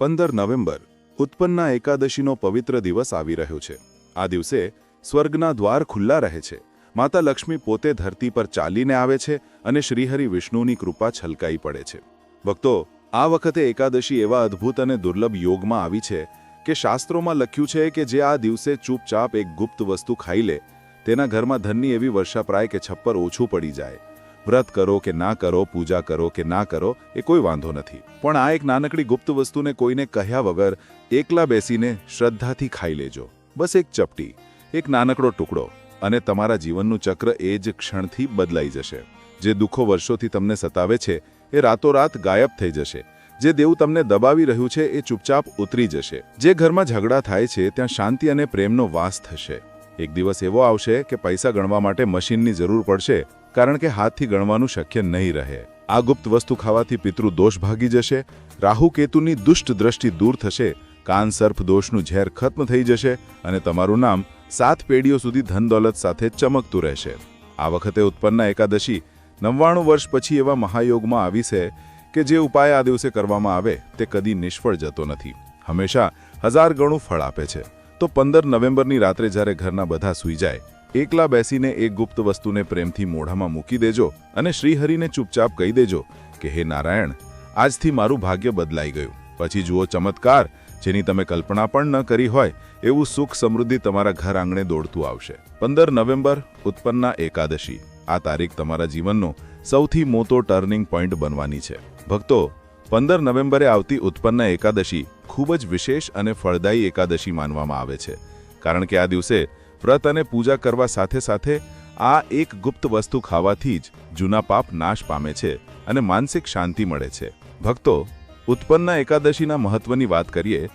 પંદર નવેમ્બર, ઉત્પન્ના એકાદશીનો પવિત્ર દિવસ આવી રહ્યો છે. આ દિવસે સ્વર્ગના દ્વાર ખુલ્લા રહે છે. માતા લક્ષ્મી પોતે ધરતી પર ચાલીને આવે છે અને શ્રીહરિ વિષ્ણુની કૃપા છલકાઈ પડે છે. ભક્તો, આ વખતે એકાદશી એવા અદ્ભુત અને દુર્લભ યોગમાં આવી છે કે શાસ્ત્રોમાં લખ્યું છે કે જે આ દિવસે ચૂપચાપ એક ગુપ્ત વસ્તુ ખાઈ લે, તેના ઘરમાં ધનની એવી વર્ષાપ્રાય કે છપ્પર ઓછું પડી જાય. વ્રત કરો કે ના કરો, પૂજા કરો કે ના કરો, એ કોઈ વાંધો નથી. પણ આ એક નાનકડી ગુપ્ત વસ્તુને કોઈને કહ્યા વગર એકલા બેસીને શ્રદ્ધાથી ખાઈ લેજો. બસ એક ચપટી, એક નાનકડો ટુકડો અને તમારા જીવનનું ચક્ર એ જ ક્ષણથી બદલાઈ જશે. જે દુઃખો વર્ષોથી તમને સતાવે છે, એ રાતોરાત ગાયબ થઈ જશે. જે દેવું તમને દબાવી રહ્યું છે, એ ચૂપચાપ ઉતરી જશે. જે ઘરમાં ઝઘડા થાય છે, ત્યાં શાંતિ અને પ્રેમનો વાસ થશે. એક દિવસ એવો આવશે કે પૈસા ગણવા માટે મશીનની જરૂર પડશે કારણ કે હાથથી ગણવાનું શક્ય નહીં રહે. આ ગુપ્ત વસ્તુ ખાવાથી પિતૃ દોષ ભાગી જશે, રાહુ કેતુની દુષ્ટ દ્રષ્ટિ દૂર થશે, કાન સર્પ દોષનું ઝેર ખત્મ થઈ જશે અને તમારું નામ સાત પેઢીઓ સુધી ધન દોલત સાથે ચમકતું રહેશે. આ વખતે ઉત્પન્ન એકાદશી નવ્વાણું વર્ષ પછી એવા મહાયોગમાં આવી છે કે જે ઉપાય આ દિવસે કરવામાં આવે તે કદી નિષ્ફળ જતો નથી. હંમેશા હજાર ગણું ફળ આપે છે. તો પંદર નવેમ્બરની રાત્રે જ્યારે ઘરના બધા સૂઈ જાય એકલા બેસીને એક ગુપ્ત વસ્તુને પ્રેમથી મોઢામાં મૂકી દેજો અને શ્રીહરિને ચૂપચાપ કહી દેજો કે, હે નારાયણ, આજથી મારું ભાગ્ય બદલાઈ ગયું. પછી જુઓ ચમત્કાર, જેની તમે કલ્પના પણ ન કરી હોય, એવું સુખ સમૃદ્ધિ તમારા ઘર આંગણે દોડતું આવશે. પંદર નવેમ્બર, ઉત્પન્ના એકાદશી. આ તારીખ તમારા જીવનનો સૌથી મોટો ટર્નિંગ પોઈન્ટ બનવાની છે. ભક્તો, પંદર નવેમ્બરે આવતી ઉત્પન્ના એકાદશી ખૂબ જ વિશેષ અને ફળદાયી એકાદશી માનવામાં આવે છે. કારણ કે આ દિવસે વ્રત અને પૂજા કરવા સાથે સાથે આ એક ગુપ્ત વસ્તુ ખાવાથી જ જૂના પાપ નાશ પામે છે અને માનસિક શાંતિ મળે છે. ભક્તો, ઉત્પન્ના એકાદશીના મહત્વની વાત કરીએ,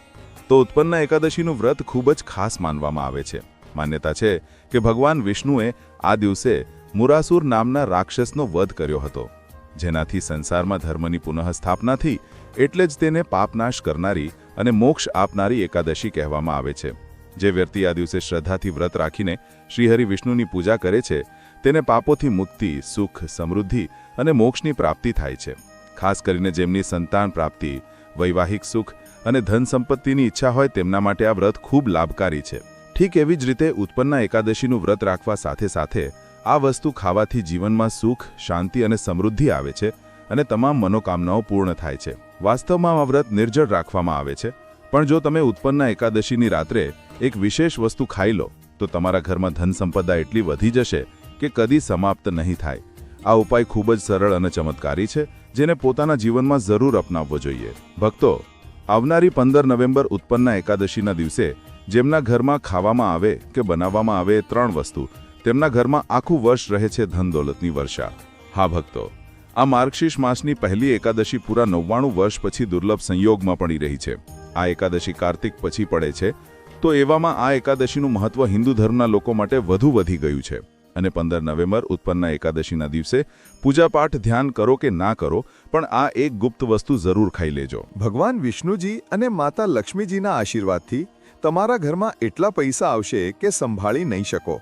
તો ઉત્પન્ના એકાદશીનું વ્રત ખૂબ જ ખાસ માનવામાં આવે છે. માન્યતા છે કે ભગવાન વિષ્ણુએ આ દિવસે મુરાસુર નામના રાક્ષસનો વધ કર્યો હતો. જેનાથી સંસારમાં ધર્મની પુનઃસ્થાપના થઈ એટલે જ તેને પાપનાશ કરનારી અને મોક્ષ આપનારી એકાદશી કહેવામાં આવે છે. જે વ્યક્તિ આ દિવસે શ્રદ્ધાથી વ્રત રાખીને શ્રીહરિ વિષ્ણુની પૂજા કરે છે, તેને પાપોથી મુક્તિ, સુખ, સમૃદ્ધિ અને મોક્ષની પ્રાપ્તિ થાય છે. ખાસ કરીને જેમની સંતાન પ્રાપ્તિ, વૈવાહિક સુખ અને ધન સંપત્તિની ઈચ્છા હોય તેમના માટે આ વ્રત ખૂબ લાભકારી છે. ઠીક એવી જ રીતે ઉત્પન્ના એકાદશીનું વ્રત રાખવા સાથે સાથે આ વસ્તુ ખાવાથી જીવનમાં સુખ, શાંતિ અને સમૃદ્ધિ આવે છે અને તમામ મનોકામનાઓ પૂર્ણ થાય છે. વાસ્તવમાં આ વ્રત નિર્જળ રાખવામાં આવે છે. પણ જો તમે ઉત્પન્નના એકાદશીની રાત્રે એક વિશેષ વસ્તુ ખાઈ લો, તો તમારા ઘરમાં ધન સંપદા એટલી વધી જશે કે કદી સમાપ્ત નહીં થાય. આ ઉપાય ખૂબ જ સરળ અને ચમત્કારી છે, જેને પોતાના જીવનમાં જરૂર અપનાવવો જોઈએ. ભક્તો, આવનારી પંદર નવેમ્બર ઉત્પન્નના એકાદશીના દિવસે જેમના ઘરમાં ખાવામાં આવે કે બનાવવામાં આવે ત્રણ વસ્તુ, તેમના ઘરમાં આખું વર્ષ રહે છે ધન દોલતની વર્ષા. હા ભક્તો, આ માર્ગશીર્ષ માસની પહેલી એકાદશી પૂરા નવ્વાણું વર્ષ પછી દુર્લભ સંયોગમાં પડી રહી છે. આ એકાદશી કાર્તિક પછી પડે છે, તો એવામાં આ એકાદશીનું મહત્વ હિન્દુ ધર્મના લોકો માટે વધુ વધી ગયું છે. અને પંદર નવેમ્બર ઉત્પન્ન એકાદશીના દિવસે પૂજાપાઠ ધ્યાન કરો કે ના કરો, પણ આ એક ગુપ્ત વસ્તુ જરૂર ખાઈ લેજો. ભગવાન વિષ્ણુજી અને માતા લક્ષ્મીજીના આશીર્વાદથી તમારા ઘરમાં એટલા પૈસા આવશે કે સંભાળી નહીં શકો.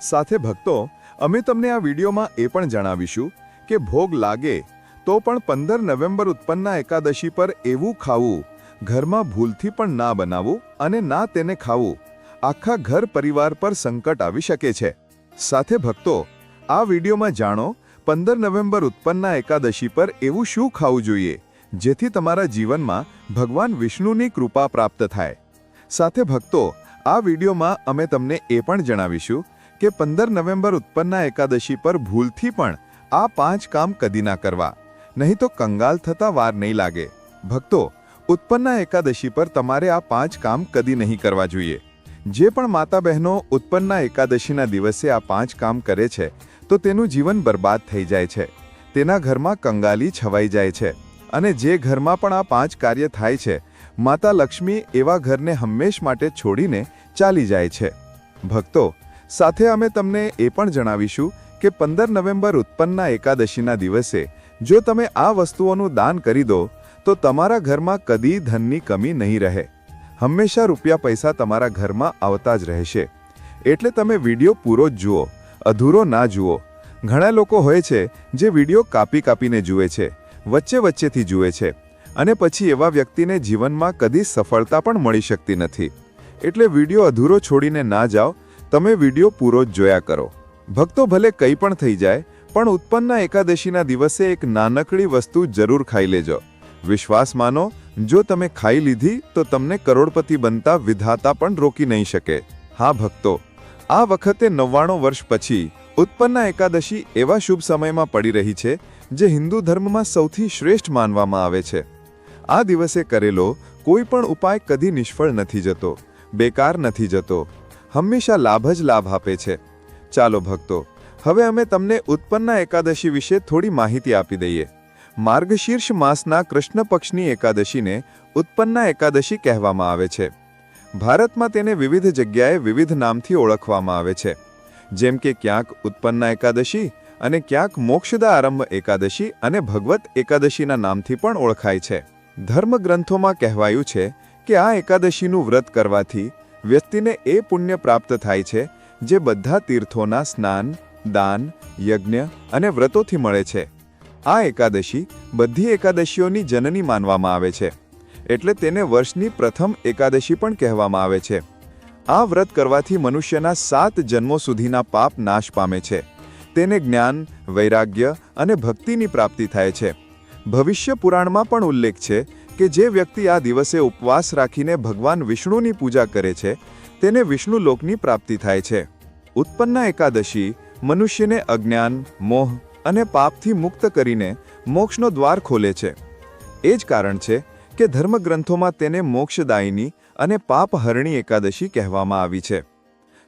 સાથે ભક્તો, અમે તમને આ વિડીયોમાં એ પણ જણાવીશું કે ભોગ લાગે તો પણ પંદર નવેમ્બર ઉત્પન્ના એકાદશી પર એવું ખાવું ઘરમાં ભૂલથી પણ ના બનાવવું અને ના તેને ખાવું આખા ઘર પરિવાર પર સંકટ આવી શકે છે. સાથે ભક્તો, આ વિડીયોમાં જાણો, પંદર નવેમ્બર ઉત્પન્ના એકાદશી પર એવું શું ખાવું જોઈએ, જેથી તમારા જીવનમાં ભગવાન વિષ્ણુની કૃપા પ્રાપ્ત થાય. સાથે ભક્તો, આ વિડીયોમાં અમે તમને એ પણ જણાવીશું કે પંદર નવેમ્બર ઉત્પન્ના એકાદશી પર ભૂલથી પણ આ પાંચ કામ કદી ના કરવા, નહીં તો કંગાલ થતા વાર નહીં લાગે. ભક્તો ઉત્પન્ના એકાદશી પર તમારે આ પાંચ કામ કદી નહીં કરવા જોઈએ. જે પણ માતા બહેનો ઉત્પન્ના એકાદશીના દિવસે આ પાંચ કામ કરે છે, તો તેનું જીવન બરબાદ થઈ જાય છે. તેના ઘરમાં કંગાલી છવાઈ જાય છે. અને જે ઘરમાં પણ આ પાંચ કાર્ય થાય છે, માતા લક્ષ્મી એવા ઘરને હંમેશ માટે છોડીને ચાલી જાય છે. ભક્તો, સાથે અમે તમને એ પણ જણાવીશું કે પંદર નવેમ્બર ઉત્પન્ના એકાદશીના દિવસે જો તમે આ વસ્તુઓનું દાન કરી દો તો તમારા ઘરમાં કદી ધનની કમી નહીં રહે. હંમેશા રૂપિયા પૈસા તમારા ઘરમાં આવતા જ રહેશે. એટલે તમે વીડિયો પૂરો જ જુઓ, અધૂરો ના જુઓ. ઘણા લોકો હોય છે જે વીડિયો કાપી કાપીને જુએ છે, વચ્ચે વચ્ચેથી જુએ છે. અને પછી એવા વ્યક્તિને જીવનમાં કદી સફળતા પણ મળી શકતી નથી. એટલે વીડિયો અધૂરો છોડીને ના જાઓ, તમે વીડિયો પૂરો જ જોયા કરો. ભક્તો ભલે કંઈ પણ થઈ જાય, પણ ઉત્પન્ના એકાદશીના દિવસે એક નાનકડી વસ્તુ જરૂર ખાઈ લેજો. વિશ્વાસ માનો, જો તમે ખાઈ લીધી, તો તમને કરોડપતિ બનતા વિધાતા પણ રોકી નહીં શકે. હા, ભક્તો, આ વખતે નવ્વાણું વર્ષ પછી, ઉત્પન્ના એકાદશી એવા શુભ સમયમાં પડી રહી છે, જે હિન્દુ ધર્મમાં સૌથી શ્રેષ્ઠ માનવામાં આવે છે. આ દિવસે કરેલો કોઈ પણ ઉપાય કદી નિષ્ફળ નથી જતો, બેકાર નથી જતો, હંમેશા લાભ જ લાભ આપે છે. ચાલો ભક્તો, હવે અમે તમને ઉત્પન્ના એકાદશી વિશે થોડી માહિતી આપી દઈએ. માર્ગશીર્ષ માસના કૃષ્ણ પક્ષની એકાદશીને ઉત્પન્ના એકાદશી કહેવામાં આવે છે. ભારતમાં તેને વિવિધ જગ્યાએ વિવિધ નામથી ઓળખવામાં આવે છે. જેમ કે ક્યાંક ઉત્પન્ના એકાદશી અને ક્યાંક મોક્ષદા આરંભ એકાદશી અને ભગવત એકાદશીના નામથી પણ ઓળખાય છે. ધર્મગ્રંથોમાં કહેવાયું છે કે આ એકાદશીનું વ્રત કરવાથી વ્યક્તિને એ પુણ્ય પ્રાપ્ત થાય છે, જે બધા તીર્થોના સ્નાન, દાન, યજ્ઞ અને વ્રતોથી મળે છે. આ એકાદશી બધી એકાદશીઓની જનની માનવામાં આવે છે. એટલે તેને વર્ષની પ્રથમ એકાદશી પણ કહેવામાં આવે છે. આ વ્રત કરવાથી મનુષ્યના સાત જન્મો સુધીના પાપ નાશ પામે છે. તેને જ્ઞાન, વૈરાગ્ય અને ભક્તિની પ્રાપ્તિ થાય છે. ભવિષ્ય પુરાણમાં પણ ઉલ્લેખ છે કે જે વ્યક્તિ આ દિવસે ઉપવાસ રાખીને ભગવાન વિષ્ણુની પૂજા કરે છે, તેને વિષ્ણુ લોકની પ્રાપ્તિ થાય છે. ઉત્પન્ના એકાદશી મનુષ્યને અજ્ઞાન, મોહ અને પાપથી મુક્ત કરીને મોક્ષનો દ્વાર ખોલે છે. એ જ કારણ છે કે ધર્મગ્રંથોમાં તેને મોક્ષદાયિની અને પાપહરણી એકાદશી કહેવામાં આવી છે.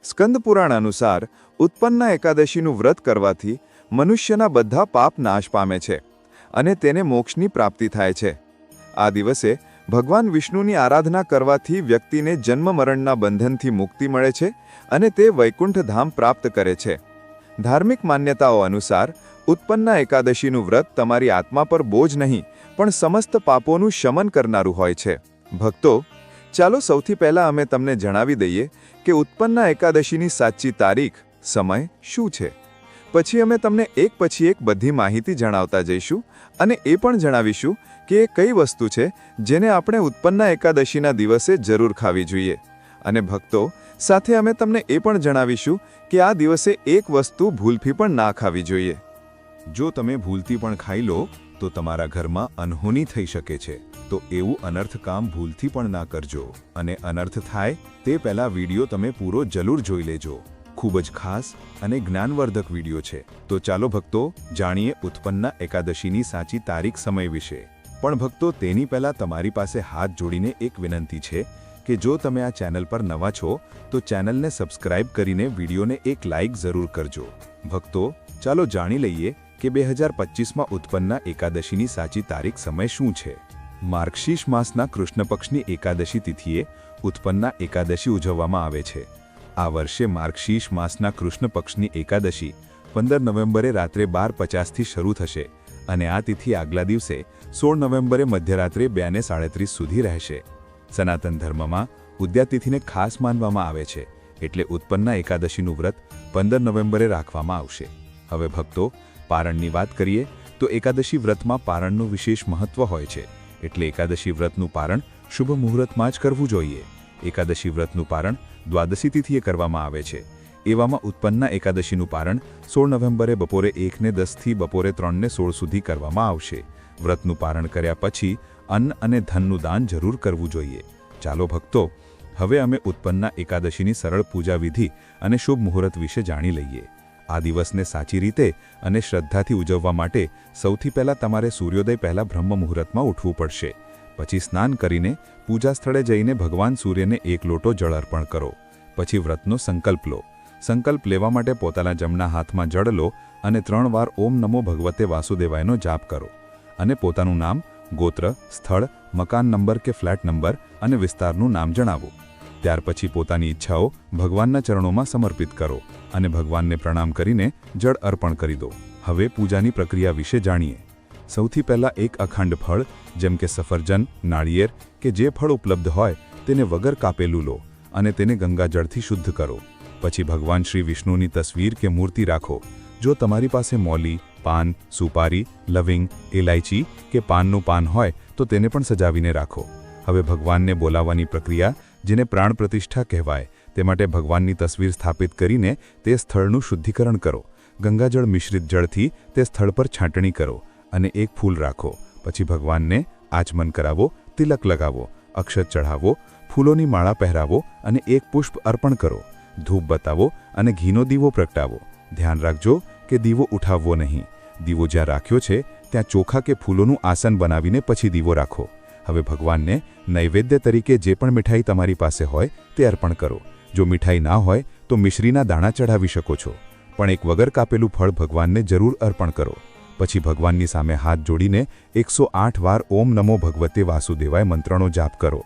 સ્કંદ પુરાણ અનુસાર ઉત્પન્ના એકાદશીનું વ્રત કરવાથી મનુષ્યના બધા પાપ નાશ પામે છે અને તેને મોક્ષની પ્રાપ્તિ થાય છે. આ દિવસે ભગવાન વિષ્ણુની આરાધના કરવાથી વ્યક્તિને જન્મ મરણના બંધનથી મુક્તિ મળે છે અને તે વૈકુંઠ ધામ પ્રાપ્ત કરે છે. ધાર્મિક માન્યતાઓ અનુસાર ઉત્પન્ના એકાદશીનું વ્રત તમારી આત્મા પર બોજ નહીં, પણ સમસ્ત પાપોનું શમન કરનારું હોય છે. ભક્તો, ચાલો સૌથી પહેલા અમે તમને જણાવી દઈએ કે ઉત્પન્ના એકાદશીની સાચી તારીખ, સમય શું છે. પછી અમે તમને એક પછી એક બધી માહિતી જણાવતા જઈશું અને એ પણ જણાવીશું કે એ કઈ વસ્તુ છે જેને આપણે ઉત્પન્ના એકાદશીના દિવસે જરૂર ખાવી જોઈએ. અને ભક્તો, સાથે અમે તમને એ પણ જણાવીશું કે આ દિવસે એક વસ્તુ ભૂલથી પણ ના ખાવી જોઈએ. જો તમે ભૂલથી પણ ખાઈ લો, તો તમારા ઘરમાં અનહોની થઈ શકે છે. તો એવું અનર્થ કામ ભૂલથી પણ ના કરજો. અને અનર્થ થાય તે પહેલાં વીડિયો તમે પૂરો જરૂર જોઈ લેજો. ખૂબ જ ખાસ અને જ્ઞાનવર્ધક વીડિયો છે. તો ચાલો ભક્તો, જાણીએ ઉત્પન્ના એકાદશીની સાચી તારીખ સમય વિશે. પણ ભક્તો, તેની પહેલાં તમારી પાસે હાથ જોડીને એક વિનંતી છે કે જો તમે આ ચેનલ પર નવા છો, તો ચેનલને સબસ્ક્રાઇબ કરીને વિડીયોને એક લાઇક જરૂર કરજો. ભક્તો, ચાલો જાણી લઈએ કે બે હજાર પચીસમાં ઉત્પન્ના એકાદશીની સાચી તારીખ સમય શું છે? માર્ગશીર્ષ માસના કૃષ્ણ પક્ષની એકાદશી તિથિએ ઉત્પન્ના એકાદશી ઉજવવામાં આવે છે. આ વર્ષે માર્ગશીર્ષ માસના કૃષ્ણ પક્ષની એકાદશી પંદર નવેમ્બરે રાત્રે બાર પચાસથી શરૂ થશે અને આ તિથિ આગલા દિવસે સોળ નવેમ્બરે મધ્યરાત્રે બે ને સાડત્રીસ સુધી રહેશે. સનાતન ધર્મમાં ઉદ્યાતિથિને ખાસ માનવામાં આવે છે, એટલે ઉત્પન્ના એકાદશીનું વ્રત પંદર નવેમ્બરે રાખવામાં આવશે. હવે ભક્તો પારણની વાત કરીએ, તો એકાદશી વ્રતમાં પારણનું વિશેષ મહત્વ હોય છે. એટલે એકાદશી વ્રતનું પારણ શુભ મુહૂર્તમાં જ કરવું જોઈએ. એકાદશી વ્રતનું પારણ દ્વાદશી તિથિએ કરવામાં આવે છે. એવામાં ઉત્પન્ના એકાદશીનું પારણ સોળ નવેમ્બરે બપોરે એકને દસથી બપોરે ત્રણને સોળ સુધી કરવામાં આવશે. વ્રતનું પારણ કર્યા પછી અન્ન અને ધનનું દાન જરૂર કરવું જોઈએ. ચાલો ભક્તો, હવે અમે ઉત્પન્ના એકાદશીની સરળ પૂજા વિધિ અને શુભ મુહૂર્ત વિશે જાણી લઈએ. આ દિવસને સાચી રીતે અને શ્રદ્ધાથી ઉજવવા માટે સૌથી પહેલાં તમારે સૂર્યોદય પહેલાં બ્રહ્મ મુહૂર્તમાં ઉઠવું પડશે. પછી સ્નાન કરીને પૂજા સ્થળે જઈને ભગવાન સૂર્યને એક લોટો જળ અર્પણ કરો. પછી વ્રતનો સંકલ્પ લો. સંકલ્પ લેવા માટે પોતાના જમણા હાથમાં જળ લો અને ત્રણ વાર ઓમ નમો ભગવતે વાસુદેવાયનો જાપ કરો. અને પોતાનું નામ, ગોત્ર, સ્થળ, મકાન નંબર કે ફ્લેટ નંબર અને વિસ્તારનું નામ જણાવો. ત્યાર પછી પોતાની ઈચ્છાઓ ભગવાનના ચરણોમાં સમર્પિત કરો અને ભગવાનને પ્રણામ કરીને જળ અર્પણ કરી દો. હવે પૂજાની પ્રક્રિયા વિશે જાણીએ. સૌથી પહેલાં એક અખંડ ફળ, જેમ કે સફરજન, નાળિયેર કે જે ફળ ઉપલબ્ધ હોય તેને વગર કાપેલું લો અને તેને ગંગાજળથી શુદ્ધ કરો. પછી ભગવાન શ્રી વિષ્ણુની તસવીર કે મૂર્તિ રાખો. જો તમારી પાસે મોલી, પાન, સુપારી, લવિંગ ઇલાયચી કે પાનનું પાન હોય તો તેને પણ સજાવીને રાખો. હવે ભગવાનને બોલાવવાની પ્રક્રિયા જેને પ્રાણ પ્રતિષ્ઠા કહેવાય, તે માટે ભગવાનની તસવીર સ્થાપિત કરીને તે સ્થળનું શુદ્ધિકરણ કરો. ગંગાજળ મિશ્રિત જળથી તે સ્થળ પર છાંટણી કરો અને એક ફૂલ રાખો. પછી ભગવાનને આચમન કરાવો, તિલક લગાવો, અક્ષત ચઢાવો, ફૂલોની માળા પહેરાવો અને એક પુષ્પ અર્પણ કરો. ધૂપ બતાવો અને ઘીનો દીવો પ્રગટાવો. ધ્યાન રાખજો કે દીવો ઉઠાવવો નહીં. દીવો જ્યાં રાખ્યો છે, ત્યાં ચોખા કે ફૂલોનું આસન બનાવીને પછી દીવો રાખો. હવે ભગવાનને નૈવેદ્ય તરીકે જે પણ મીઠાઈ તમારી પાસે હોય તે અર્પણ કરો. જો મીઠાઈ ના હોય, તો મિશ્રીના દાણા ચઢાવી શકો છો. પણ એક વગર કાપેલું ફળ ભગવાનને જરૂર અર્પણ કરો. પછી ભગવાનની સામે હાથ જોડીને એકસો વાર ઓમ નમો ભગવતે વાસુદેવાય મંત્રનો જાપ કરો.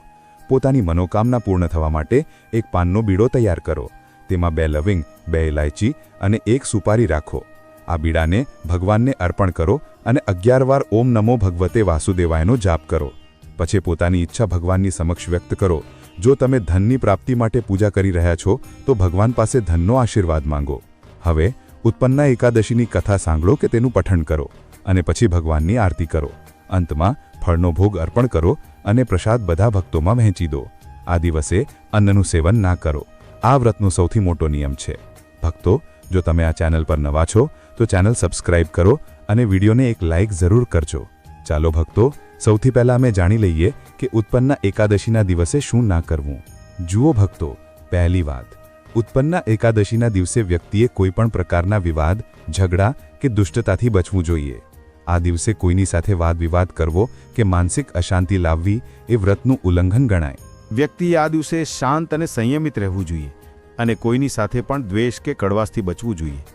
પોતાની મનોકામના પૂર્ણ થવા માટે એક પાનનો બીડો તૈયાર કરો. તેમાં બે લવિંગ, બે ઇલાયચી અને એક સુપારી રાખો. આ બીડાને ભગવાનને અર્પણ કરો અને અગિયાર વાર ઓમ નમો ભગવતે વાસુદેવાયનો જાપ કરો. પછી પોતાની ઈચ્છા ભગવાનની સમક્ષ વ્યક્ત કરો. જો તમે ધનની પ્રાપ્તિ માટે પૂજા કરી રહ્યા છો, તો ભગવાન પાસે ધનનો આશીર્વાદ માંગો. હવે, ઉત્પન્ના એકાદશીની કથા સાંભળો કે તેનું પઠન કરો અને પછી ભગવાનની આરતી કરો. અંતમાં, ફળનો ભોગ અર્પણ કરો અને પ્રસાદ બધા ભક્તોમાં વહેંચી દો. આ દિવસે અન્નનું સેવન ના કરો. આ વ્રતનો સૌથી મોટો નિયમ છે. ભક્તો, જો તમે આ ચેનલ પર નવા છો, તો ચેનલ સબસ્ક્રાઇબ કરો અને વિડીયોને એક લાઇક જરૂર કરજો. ચાલો ભક્તો સૌથી પહેલા અમે જાણી લઈએ કે ઉત્પન્ન એકાદશીના દિવસે શું ના કરવું. જુઓ ભક્તો, પહેલી વાત. ઉત્પન્ના એકાદશીના દિવસે વ્યક્તિએ કોઈપણ પ્રકારના વિવાદ, ઝઘડા કે દુષ્ટતાથી બચવું જોઈએ. આ દિવસે કોઈની સાથે વાદ કરવો કે માનસિક અશાંતિ લાવવી એ વ્રતનું ઉલ્લંઘન ગણાય. વ્યક્તિએ આ દિવસે શાંત અને સંયમિત રહેવું જોઈએ અને કોઈની સાથે પણ દ્વેષ કે કડવાશથી બચવું જોઈએ.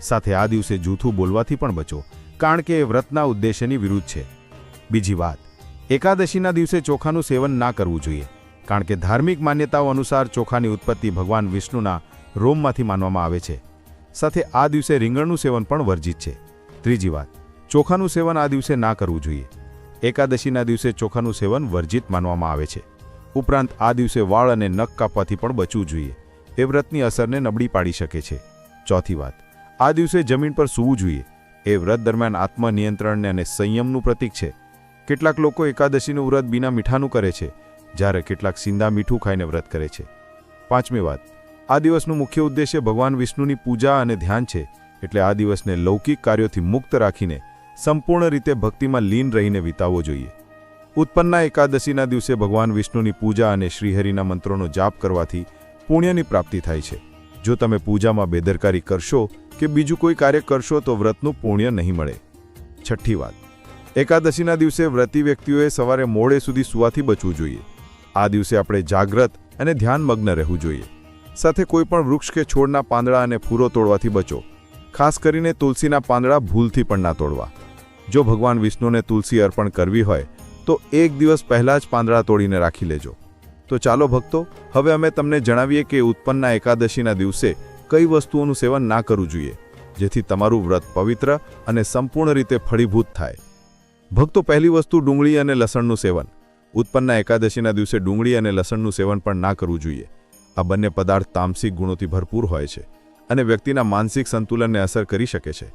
સાથે આ દિવસે જૂઠું બોલવાથી પણ બચો, કારણ કે એ વ્રતના ઉદ્દેશ્યની વિરુદ્ધ છે. બીજી વાત, એકાદશીના દિવસે ચોખાનું સેવન ના કરવું જોઈએ, કારણ કે ધાર્મિક માન્યતાઓ અનુસાર ચોખાની ઉત્પત્તિ ભગવાન વિષ્ણુના રોમમાંથી માનવામાં આવે છે. સાથે આ દિવસે રીંગણનું સેવન પણ વર્જિત છે. ત્રીજી વાત, ચોખાનું સેવન આ દિવસે ના કરવું જોઈએ. એકાદશીના દિવસે ચોખાનું સેવન વર્જિત માનવામાં આવે છે. ઉપરાંત આ દિવસે વાળ અને નખ કાપવાથી પણ બચવું જોઈએ. એ વ્રતની અસરને નબળી પાડી શકે છે. ચોથી વાત, આ દિવસે જમીન પર સૂવું જોઈએ. એ વ્રત દરમિયાન આત્મનિયંત્રણને અને સંયમનું પ્રતીક છે. કેટલાક લોકો એકાદશીનું વ્રત બીના મીઠાનું કરે છે, જ્યારે કેટલાક સિંધા મીઠું ખાઈને વ્રત કરે છે. પાંચમી વાત. આ દિવસનું મુખ્ય ઉદ્દેશ્ય ભગવાન વિષ્ણુની પૂજા અને ધ્યાન છે, એટલે આ દિવસને લૌકિક કાર્યોથી મુક્ત રાખીને સંપૂર્ણ રીતે ભક્તિમાં લીન રહીને વિતાવવો જોઈએ. ઉત્પન્ના એકાદશીના દિવસે ભગવાન વિષ્ણુની પૂજા અને શ્રીહરિના મંત્રોનો જાપ કરવાથી પુણ્યની પ્રાપ્તિ થાય છે. જો તમે પૂજામાં બેદરકારી કરશો કે બીજું કોઈ કાર્ય કરશો તો વ્રતનું પુણ્ય નહીં મળે. છઠ્ઠી વાત. એકાદશીના દિવસે વ્રતી વ્યક્તિઓએ સવારે મોડે સુધી સુવાથી બચવું જોઈએ. આ દિવસે આપણે જાગ્રત અને ધ્યાનમગ્ન રહેવું જોઈએ. સાથે કોઈપણ વૃક્ષ કે છોડના પાંદડા અને ફૂરો તોડવાથી બચો. ખાસ કરીને તુલસીના પાંદડા ભૂલથી પણ ના તોડવા. જો ભગવાન વિષ્ણુને તુલસી અર્પણ કરવી હોય, તો એક દિવસ પહેલાં જ પાંદડા તોડીને રાખી લેજો. તો ચાલો ભક્તો, હવે અમે તમને જણાવીએ કે ઉત્પન્નના એકાદશીના દિવસે કઈ વસ્તુઓનું સેવન ના કરવું જોઈએ, જેથી તમારું વ્રત પવિત્ર અને સંપૂર્ણ રીતે ફળીભૂત થાય. ભક્તો પહેલી વસ્તુ ડુંગળી અને લસણનું સેવન. ઉત્પન્ના એકાદશીના દિવસે ડુંગળી અને લસણનું સેવન પણ ના કરવું જોઈએ. આ બંને પદાર્થ તામસિક ગુણોથી ભરપૂર હોય છે અને વ્યક્તિના માનસિક સંતુલનને અસર કરી શકે છે.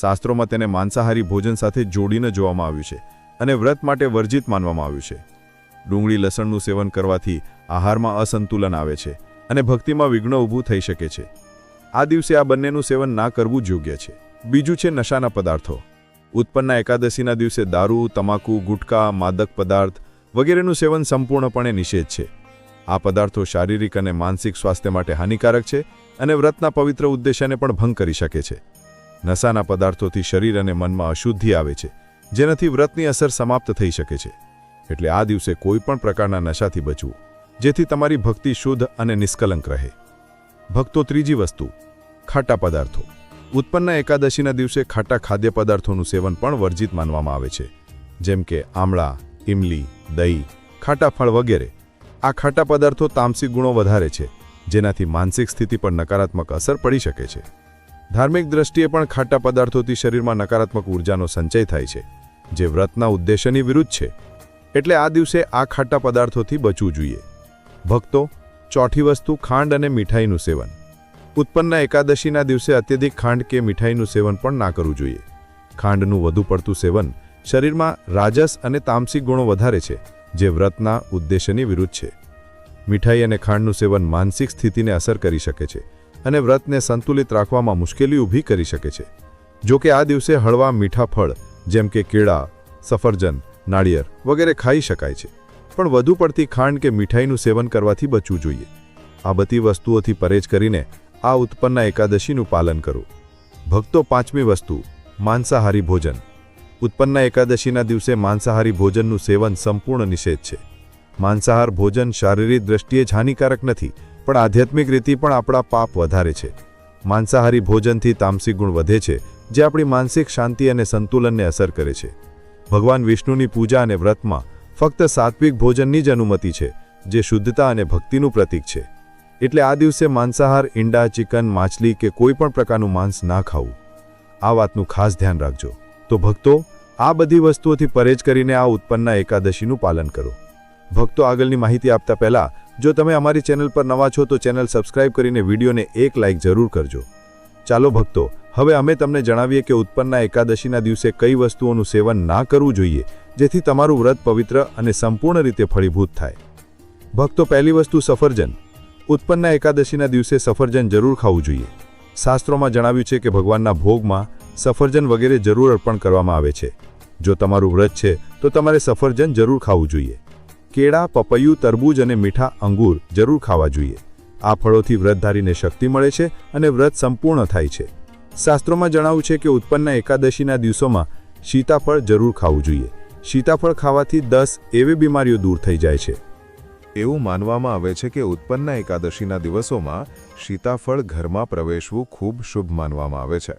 શાસ્ત્રોમાં તેને માંસાહારી ભોજન સાથે જોડીને જોવામાં આવ્યું છે અને વ્રત માટે વર્જિત માનવામાં આવ્યું છે. ડુંગળી લસણનું સેવન કરવાથી આહારમાં અસંતુલન આવે છે અને ભક્તિમાં વિઘ્ન ઊભું થઈ શકે છે. આ દિવસે આ બંનેનું સેવન ના કરવું જ યોગ્ય છે. બીજું છે નશાના પદાર્થો. ઉત્પન્ના એકાદશીના દિવસે દારૂ, તમાકુ, ગુટકા, માદક પદાર્થ વગેરેનું સેવન સંપૂર્ણપણે નિષેધ છે. આ પદાર્થો શારીરિક અને માનસિક સ્વાસ્થ્ય માટે હાનિકારક છે અને વ્રતના પવિત્ર ઉદ્દેશ્યને પણ ભંગ કરી શકે છે. નશાના પદાર્થોથી શરીર અને મનમાં અશુદ્ધિ આવે છે, જેનાથી વ્રતની અસર સમાપ્ત થઈ શકે છે. એટલે આ દિવસે કોઈ પણ પ્રકારના નશાથી બચવું, જેથી તમારી ભક્તિ શુદ્ધ અને નિષ્કલંક રહે. ભક્તો ત્રીજી વસ્તુ, ખાટા પદાર્થો. ઉત્પન્ન એકાદશીના દિવસે ખાટા ખાદ્ય પદાર્થોનું સેવન પણ વર્જિત માનવામાં આવે છે. જેમ કે આમળા ઇમલી દહીં, ખાટા ફળ વગેરે. આ ખાટા પદાર્થો તામસિક ગુણો વધારે છે, જેનાથી માનસિક સ્થિતિ પર નકારાત્મક અસર પડી શકે છે. ધાર્મિક દ્રષ્ટિએ પણ ખાટા પદાર્થોથી શરીરમાં નકારાત્મક ઉર્જાનો સંચય થાય છે, જે વ્રતના ઉદ્દેશ્યની વિરુદ્ધ છે. એટલે આ દિવસે આ ખાટા પદાર્થોથી બચવું જોઈએ. ભક્તો, ચોથી વસ્તુ ખાંડ અને મીઠાઈનું સેવન. ઉત્પન્ન એકાદશીના દિવસે અત્યધિક ખાંડ કે મીઠાઈનું સેવન પણ ના કરવું જોઈએ. ખાંડનું વધુ પડતું સેવન શરીરમાં રાજસ અને તામસિક ગુણો વધારે છે, જે વ્રતના ઉદ્દેશ્યની વિરુદ્ધ છે. મીઠાઈ અને ખાંડનું સેવન માનસિક સ્થિતિને અસર કરી શકે છે અને વ્રતને સંતુલિત રાખવામાં મુશ્કેલી ઊભી કરી શકે છે. જો કે આ દિવસે હળવા મીઠા ફળ, જેમ કે કેળા, સફરજન, નાળિયેર વગેરે ખાઈ શકાય છે. પણ વધુ પડતી ખાંડ કે મીઠાઈનું સેવન કરવાથી બચવું જોઈએ. આ બધી વસ્તુઓથી પરેજ કરીને આ ઉત્પન્ન એકાદશીનું પાલન કરો. ભક્તો પાંચમી વસ્તુ, માંસાહારી ભોજન. ઉત્પન્ન એકાદશીના દિવસે માંસાહારી ભોજનનું સેવન સંપૂર્ણ નિષેધ છે. માંસાહાર ભોજન શારીરિક દ્રષ્ટિએ જ હાનિકારક નથી, પણ આધ્યાત્મિક રીતે પણ આપણા પાપ વધારે છે. માંસાહારી ભોજનથી તામસિક ગુણ વધે છે, જે આપણી માનસિક શાંતિ અને સંતુલનને અસર કરે છે. ભગવાન વિષ્ણુની પૂજા અને વ્રતમાં ફક્ત સાત્વિક ભોજનની જ અનુમતિ છે, જે શુદ્ધતા અને ભક્તિનું પ્રતીક છે. એટલે આ દિવસે માંસાહાર, ઈંડા, ચિકન, માછલી કે કોઈ પણ પ્રકારનું માંસ ના ખાવું. આ વાતનું ખાસ ધ્યાન રાખજો. તો ભક્તો, આ બધી વસ્તુઓથી પરેજ કરીને આ ઉત્પન્નના એકાદશીનું પાલન કરો. ભક્તો આગળની માહિતી આપતા પહેલા, જો તમે અમારી ચેનલ પર નવા છો તો ચેનલ સબસ્ક્રાઇબ કરીને વિડીયોને એક લાઇક જરૂર કરજો. ચાલો ભક્તો, હવે અમે તમને જણાવીએ કે ઉત્પન્નના એકાદશીના દિવસે કઈ વસ્તુઓનું સેવન ના કરવું જોઈએ, જેથી તમારું વ્રત પવિત્ર અને સંપૂર્ણ રીતે ફળીભૂત થાય. ભક્તો, પહેલી વસ્તુ સફરજન. ઉત્પન્ના એકાદશીના દિવસે સફરજન જરૂર ખાવું જોઈએ. શાસ્ત્રોમાં જણાવ્યું છે કે ભગવાનના ભોગમાં સફરજન વગેરે જરૂર અર્પણ કરવામાં આવે છે. જો તમારું વ્રત છે, તો તમારે સફરજન જરૂર ખાવું જોઈએ. કેળા, પપૈયું તરબૂજ અને મીઠા અંગૂર જરૂર ખાવા જોઈએ. આ ફળોથી વ્રતધારીને શક્તિ મળે છે અને વ્રત સંપૂર્ણ થાય છે. શાસ્ત્રોમાં જણાવ્યું છે કે ઉત્પન્ન એકાદશીના દિવસોમાં સીતાફળ જરૂર ખાવું જોઈએ. સીતાફળ ખાવાથી દસ એવી બીમારીઓ દૂર થઈ જાય છે. એવું માનવામાં આવે છે કે ઉત્પન્ના એકાદશીના દિવસોમાં સીતાફળ ઘરમાં પ્રવેશવું ખૂબ શુભ માનવામાં આવે છે.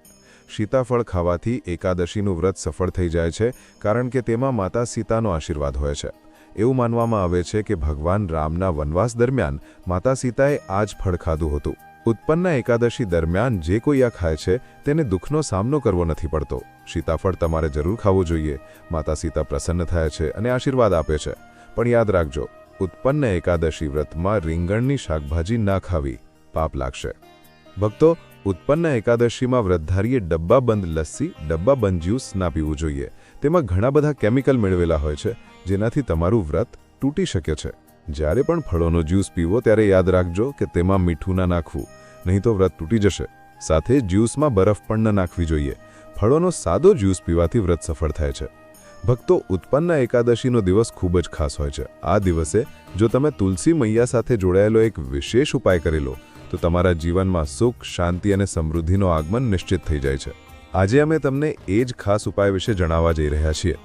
સીતાફળ ખાવાથી એકાદશીનું વ્રત સફળ થઈ જાય છે, કારણ કે તેમાં માતા સીતાનો આશીર્વાદ હોય છે. એવું માનવામાં આવે છે કે ભગવાન રામના વનવાસ દરમિયાન માતા સીતાએ આ જ ફળ ખાધું હતું. ઉત્પન્ન એકાદશી દરમિયાન જે કોઈ આ ખાય છે, તેને દુઃખનો સામનો કરવો નથી પડતો. સીતાફળ તમારે જરૂર ખાવું જોઈએ. માતા સીતા પ્રસન્ન થાય છે અને આશીર્વાદ આપે છે. પણ યાદ રાખજો ઉત્પન્ન એકાદશી વ્રતમાં રીંગણની શાકભાજી ના ખાવી પાપ લાગશે. ભક્તો, ઉત્પન્ન એકાદશીમાં વ્રતધારીએ ડબ્બાબંધ લસ્સી ડબ્બાબંધ જ્યુસ ના પીવું જોઈએ. તેમાં ઘણા બધા કેમિકલ મેળવેલા હોય છે, જેનાથી તમારું વ્રત તૂટી શકે છે. જ્યારે પણ ફળોનો જ્યુસ પીવો, ત્યારે યાદ રાખજો કે તેમાં મીઠું ના નાખવું, નહીં તો વ્રત તૂટી જશે. સાથે જ્યુસમાં બરફ પણ ન નાખવી જોઈએ. ફળોનો સાદો જ્યુસ પીવાથી વ્રત સફળ થાય છે. ભક્તો ઉત્પન્ન એકાદશીનો દિવસ ખૂબ જ ખાસ હોય છે. આ દિવસે જો તમે તુલસી મૈયા સાથે જોડાયેલો એક વિશેષ ઉપાય કરી લો, તો તમારા જીવનમાં સુખ, શાંતિ અને સમૃદ્ધિનો આગમન નિશ્ચિત થઈ જાય છે. આજે અમે તમને એ જ ખાસ ઉપાય વિશે જણાવવા જઈ રહ્યા છીએ.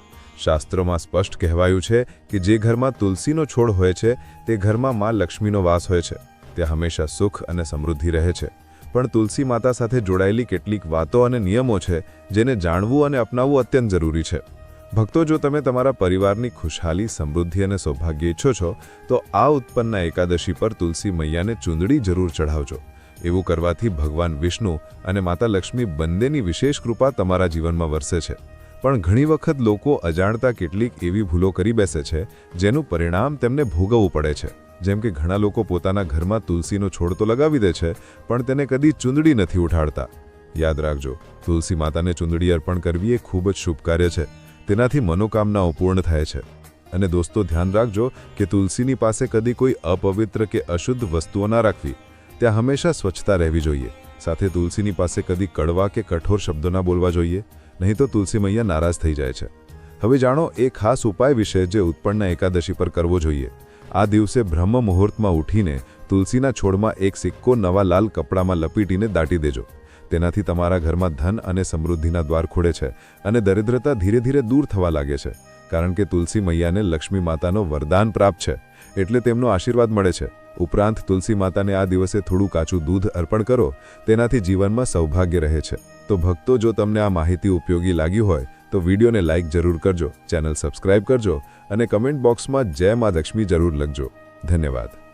શાસ્ત્રોમાં સ્પષ્ટ કહેવાયું છે કે જે ઘરમાં તુલસીનો છોડ હોય છે, તે ઘરમાં માં લક્ષ્મીનો વાસ હોય છે. ત્યાં હંમેશા સુખ અને સમૃદ્ધિ રહે છે. પણ તુલસી માતા સાથે જોડાયેલી કેટલીક વાતો અને નિયમો છે, જેને જાણવું અને અપનાવવું અત્યંત જરૂરી છે. ભક્તો, જો તમે તમારા પરિવારની ખુશહાલી, સમૃદ્ધિ અને સૌભાગ્ય ઈચ્છો છો, તો આ ઉત્પન્ન એકાદશી પર તુલસી મૈયાને ચૂંદડી જરૂર ચઢાવજો. એવું કરવાથી ભગવાન વિષ્ણુ અને માતા લક્ષ્મી બંનેની વિશેષ કૃપા તમારા જીવનમાં વરસે છે. પણ ઘણી વખત લોકો અજાણતા કેટલીક એવી ભૂલો કરી બેસે છે, જેનું પરિણામ તેમને ભોગવવું પડે છે. જેમ કે ઘણા લોકો પોતાના ઘરમાં તુલસીનો છોડ તો લગાવી દે છે, પણ તેને કદી ચૂંદડી નથી ઉઠાડતા. યાદ રાખજો, તુલસી માતાને ચૂંદડી અર્પણ કરવી એ ખૂબ જ શુભ કાર્ય છે. તેનાથી મનોકામનાઓ પૂર્ણ થાય છે. અને દોસ્તો, ધ્યાન રાખજો કે તુલસીની પાસે કદી કોઈ અપવિત્ર કે અશુદ્ધ વસ્તુઓ ના રાખવી. ત્યાં હંમેશા સ્વચ્છતા રહેવી જોઈએ. સાથે તુલસીની પાસે કદી કડવા કે કઠોર શબ્દો ના બોલવા જોઈએ. નહીં તો તુલસી મૈયા નારાજ થઈ જાય છે. હવે જાણો, એ ખાસ ઉપાય વિશે જે ઉત્પન્ન એકાદશી પર કરવો જોઈએ. આ દિવસે બ્રહ્મ મુહૂર્તમાં ઉઠીને તુલસીના છોડમાં એક સિક્કો નવા લાલ કપડામાં લપીટીને દાટી દેજો. તેનાથી તમારા ઘરમાં ધન અને સમૃદ્ધિના દ્વાર ખુલે છે અને દરિદ્રતા ધીરે ધીરે દૂર થવા લાગે છે, કારણ કે તુલસી મૈયાને લક્ષ્મી માતાનો વરદાન પ્રાપ્ત છે, એટલે તેમનો આશીર્વાદ મળે છે. ઉપરાંત તુલસી માતાને આ દિવસે થોડું કાચું દૂધ અર્પણ કરો, તેનાથી જીવનમાં સૌભાગ્ય રહે છે. તો ભક્તો, જો તમને આ માહિતી ઉપયોગી લાગી હોય, તો વિડીયોને લાઇક જરૂર કરજો, ચેનલ સબસ્ક્રાઇબ કરજો અને કમેન્ટ બોક્સમાં જય મા લક્ષ્મી જરૂર લખજો. ધન્યવાદ.